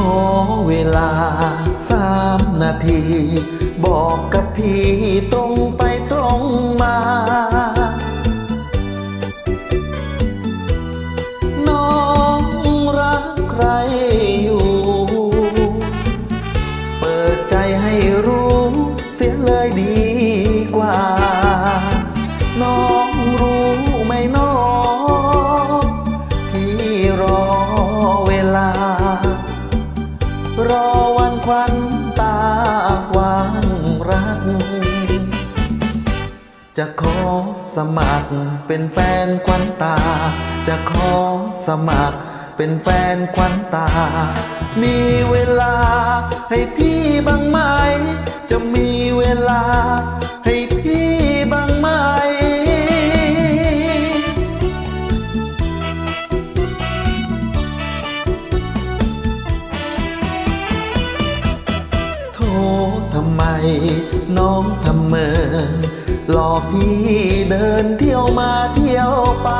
อเวลาสามนาที บอกกับพี่ตรงไปตรงมา น้องรักใครอยู่ เปิดใจให้รู้เสียเลยดี รอวันควันตาวางรัก จะขอสมัครเป็นแฟนควันตา จะขอสมัครเป็นแฟนควันตา มีเวลาให้พี่บ้างไหม จะมีเวลาำไม น้องทำเมินหลอกพี่เดินเที่ยวมาเที่ยวไป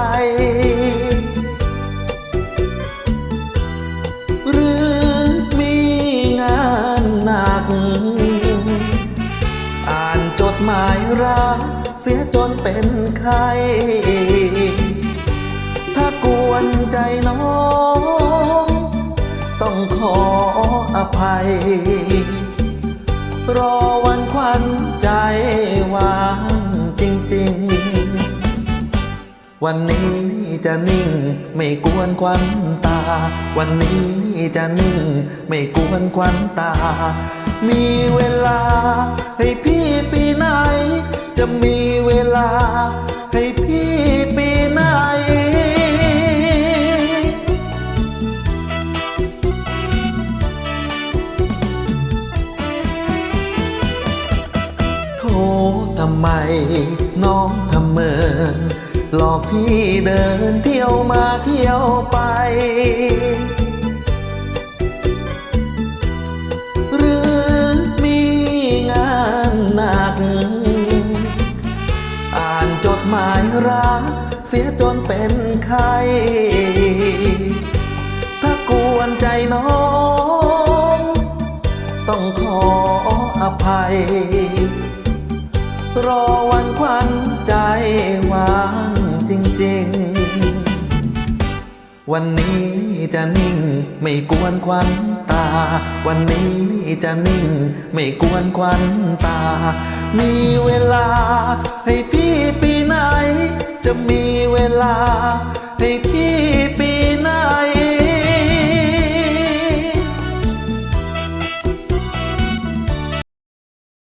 หรือมีงานหนัก อ่านจดหมายรักเสียจนเป็นไข้ถ้ากวนใจน้อง ต้องขออภัย รอวันควันใจวางจริง ๆ วันนี้จะนิ่งไม่กวนควันตา วันนี้จะนิ่งไม่กวนควันตา มีเวลาให้พี่ปีไหน จะมีเวลา ทำไม น้องทำเมินหลอกพี่เดินเที่ยวมาเที่ยวไป หรือมีงานหนัก อ่านจดหมายรักเสียจนเป็นไข้ถ้ากวนใจน้อง ต้องขออภัย รอวันควันใจวางจริง ๆ วันนี้จะนิ่งไม่กวนควันตา วันนี้จะนิ่งไม่กวนควันตา มีเวลาให